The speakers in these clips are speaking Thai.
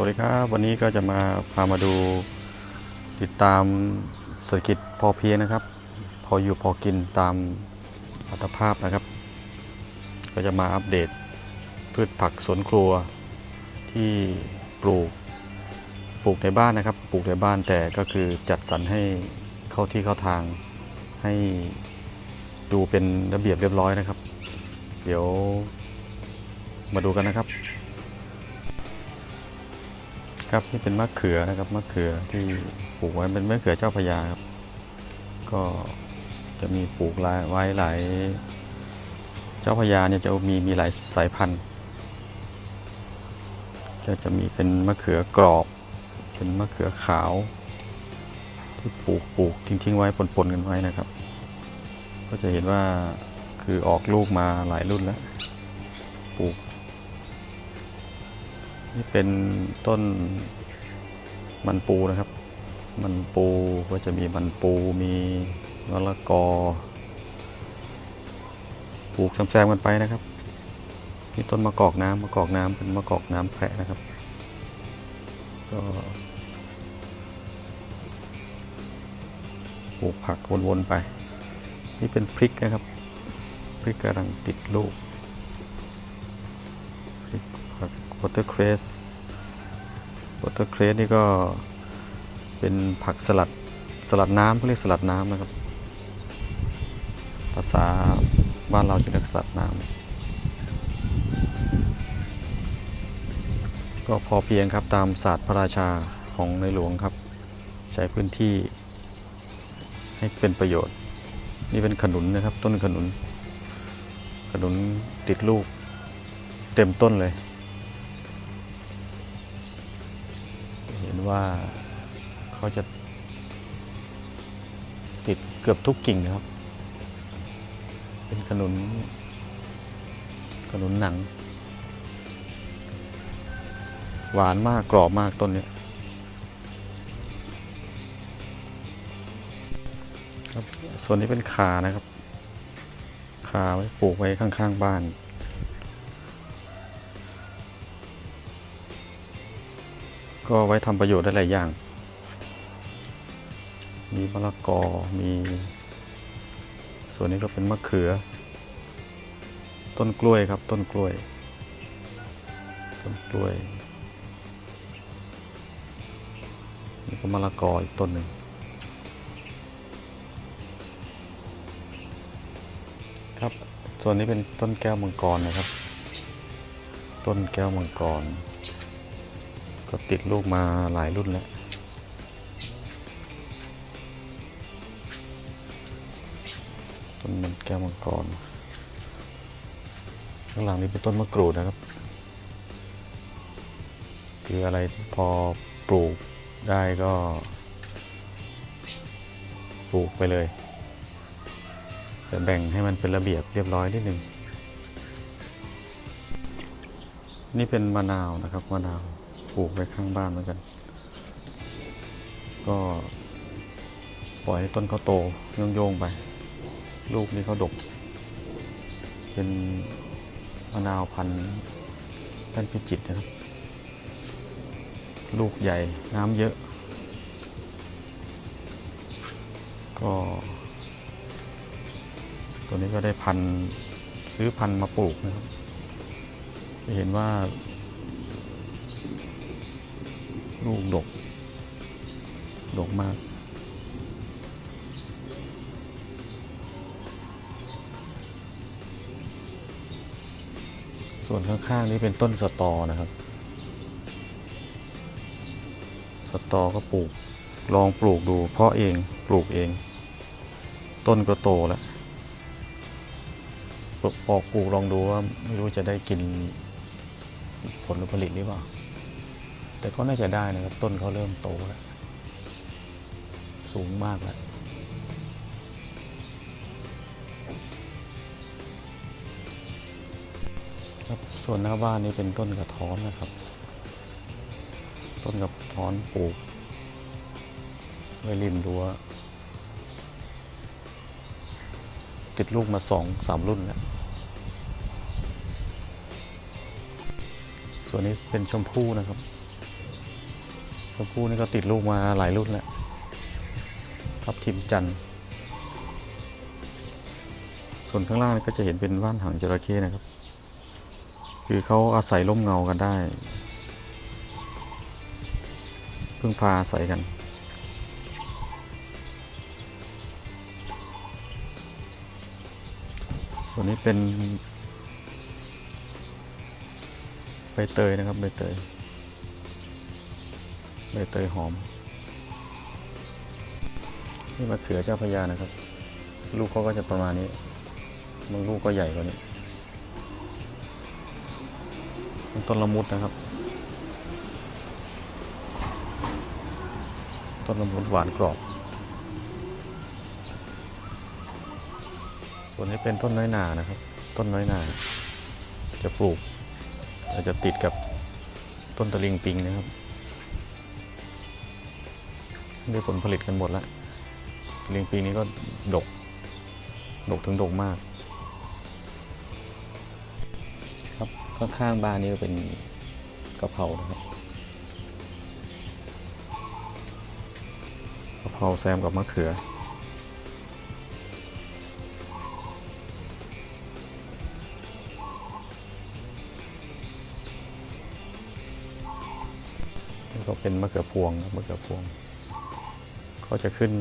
วัสดีครับ วันนี้ก็จะมาพามาดูติดตามเศรษฐกิจพอเพียงนะครับ พออยู่พอกินตามอัตภาพนะครับ ก็จะมาอัปเดตพืชผักสวนครัวที่ปลูกปลูกในบ้านนะครับ ปลูกในบ้านแต่ก็คือจัดสรรให้เข้าที่เข้าทางให้ดูเป็นระเบียบเรียบร้อยนะครับ เดี๋ยวมาดูกันนะครับ ครับนี่เป็นมะเขือนะครับมะเขือที่ปลูกไว้เป็นมะเขือเจ้าพระยาครับ ก็จะมีปลูกหลายไว้หลายเจ้าพระยาเนี่ยจะมีมีหลายสายพันธุ์ก็จะมีเป็นมะเขือกรอบ เป็นมะเขือขาว ที่ปลูกปลูกทิ้งๆไว้ปนๆกันไว้นะครับ ก็จะเห็นว่าคือออกลูกมาหลายรุ่นแล้ว นี่เป็นต้นมันปูนะครับ มันปูก็จะมีมันปูมีมะละกอปลูกแซมๆกันไปนะครับนี่ต้นมะกอกน้ำมะกอกน้ำเป็นมะกอกน้ำแพะนะครับ ก็ปลูกผักวนๆไป นี่เป็นพริกนะครับ พริกกำลังติดลูก วอเตอร์เครสวอเตอร์เครสนี่ก็เป็นผักสลัดสลัดน้ำเขาเรียกสลัดน้ำนะครับ ภาษาบ้านเราจะเรียกสลัดน้ำก็พอเพียงครับตามศาสตร์พระราชาของในหลวงครับ ใช้พื้นที่ให้เป็นประโยชน์ นี่เป็นขนุนนะครับ ต้นขนุน ขนุนติดลูกเต็มต้นเลย ว่าเขาจะติดเกือบทุกกิ่งนะครับ เป็นขนุน ขนุนหนัง หวานมากกรอบมากต้นเนี้ยครับส่วนนี้เป็นคานะครับคาไว้ปลูกไว้ข้างๆบ้าน ก็ไว้ทำประโยชน์ได้หลายอย่าง มีมะละกอ มี ส่วนนี้ก็เป็นมะเขือ ต้นกล้วยครับ ต้นกล้วย ต้นกล้วย นี่ก็มะละกออีกต้นหนึ่งครับ ส่วนนี้เป็นต้นแก้วมังกรนะครับ ต้นแก้วมังกร ก็ติดลูกมาหลายรุ่นแล้วต้นมันแก้วมังกรข้างหลังนี้เป็นต้นมะกรูดนะครับ คืออะไรพอปลูกได้ก็ปลูกไปเลยแต่แบ่งให้มันเป็นระเบียบเรียบร้อยนิดนึง นี่เป็นมะนาวนะครับมะนาว ปลูกไว้ข้างบ้านเหมือนกัน ก็ปล่อยให้ต้นเขาโตโยงๆไป ลูกนี่เขาดก เป็นมะนาวพันธุ์ท่านพิจิตนะครับ ลูกใหญ่น้ำเยอะ ก็ ตัวนี้ก็ได้พันธุ์ซื้อพันธุ์มาปลูกนะครับจะเห็นว่า ลูกดก ดกมาก ส่วนข้างๆนี้เป็นต้นสตอนะครับ สตอก็ปลูก ลองปลูกดู เพาะเอง ปลูกเอง ต้นก็โตแล้วปลูกปอกปลูกลองดูว่าไม่รู้จะได้กินผลผลิตหรือเปล่า แต่ก็น่าจะได้นะครับ ต้นเขาเริ่มโตแล้ว สูงมากแล้วครับส่วนหน้าบ้านนี้เป็นต้นกระท้อนนะครับ ต้นกระท้อนปลูกไว้ริมรั้วติดลูกมาสองสามรุ่นแล้วส่วนนี้เป็นชมพู่นะครับ ตัวผู้นี่ก็ติดลูกมาหลายรุ่นแล้วทับทิมจันทร์ส่วนข้างล่างนี่ก็จะเห็นเป็นว่านหางจระเข้นะครับ คือเขาอาศัยร่มเงากันได้ พึ่งพาอาศัยกันส่วนนี้เป็นใบเตยนะครับใบเตย เตยหอม นี่มะเขือเจ้าพระยานะครับ ลูกเขาก็จะประมาณนี้บางลูกก็ใหญ่กว่านี้ต้นละมุดนะครับ ต้นละมุดหวานกรอบ ส่วนนี้เป็นต้นน้อยหนานะครับ ต้นน้อยหนาจะปลูกเราจจะติดกับต้นตะลิงปิงนะครับ ได้ผลผลิตกันหมดแล้วตะลิงปิงนี้ก็ดก ดกถึงดกมาก ครับข้างๆบ้านนี้ก็เป็นกะเพรานะครับกะเพราแซมกับมะเขือก็เป็นมะเขือพวงมะเขือพวง ก็จะขึ้น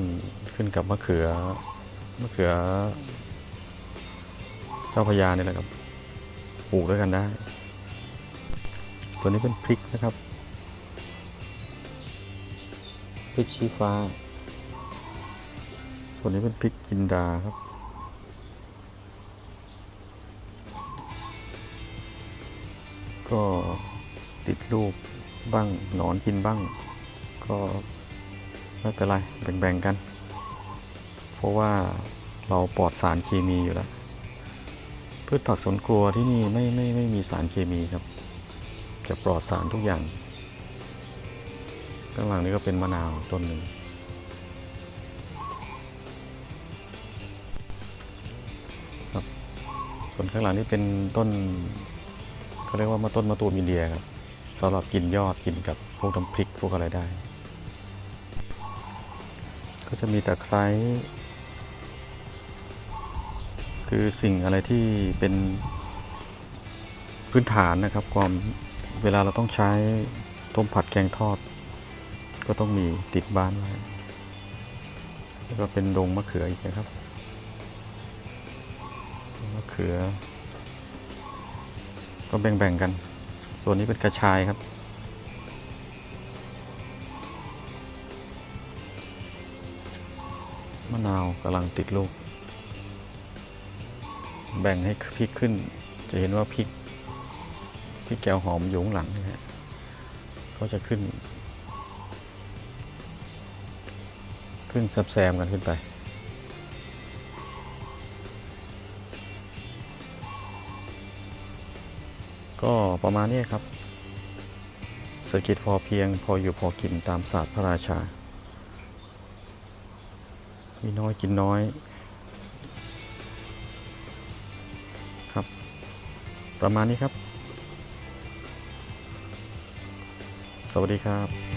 ขึ้นกับมะเขือมะเขือเจ้าพระยานี่แหละครับปลูกด้วยกันได้ ส่วนนี้เป็นพริกนะครับพริกชี้ฟ้า ส่วนนี้เป็นพริกจินดาครับก็ติดลูกบ้างหนอนกินบ้าง ก็ ไม่เป็นไรแบ่งๆกัน เพราะว่าเราปลอดสารเคมีอยู่แล้วพืชผักสวนครัวที่นี่ไม่ไม่ไม่มีสารเคมีครับ จะปลอดสารทุกอย่าง ข้างหลังนี้ก็เป็นมะนาวต้นหนึ่งครับ ส่วนข้างหลังนี่เป็นต้นเขาเรียกว่ามะต้นมะตูมอินเดียครับสำหรับกินยอดกินกับพวกน้ำพริกพวกอะไรได้ ก็จะมีตะไคร้คือสิ่งอะไรที่เป็นพื้นฐานนะครับ ความเวลาเราต้องใช้ต้มผัดแกงทอด ก็ต้องมีติดบ้านไว้แล้วก็เป็นดงมะเขืออีกนะครับมะเขือ ก็แบ่งๆกัน ส่วนนี้เป็นกระชายครับ มะนาวกำลังติดลูก แบ่งให้พริกขึ้น จะเห็นว่าพริกพริกแกวหอมอยู่ข้างหลังนะฮะก็จะขึ้น ขึ้นแซมกันขึ้นไป ก็ประมาณนี้ครับเศรษฐกิจพอเพียงพออยู่พอกินตามศาสตร์พระราชา มีน้อยกินน้อยครับ ประมาณนี้ครับ สวัสดีครับ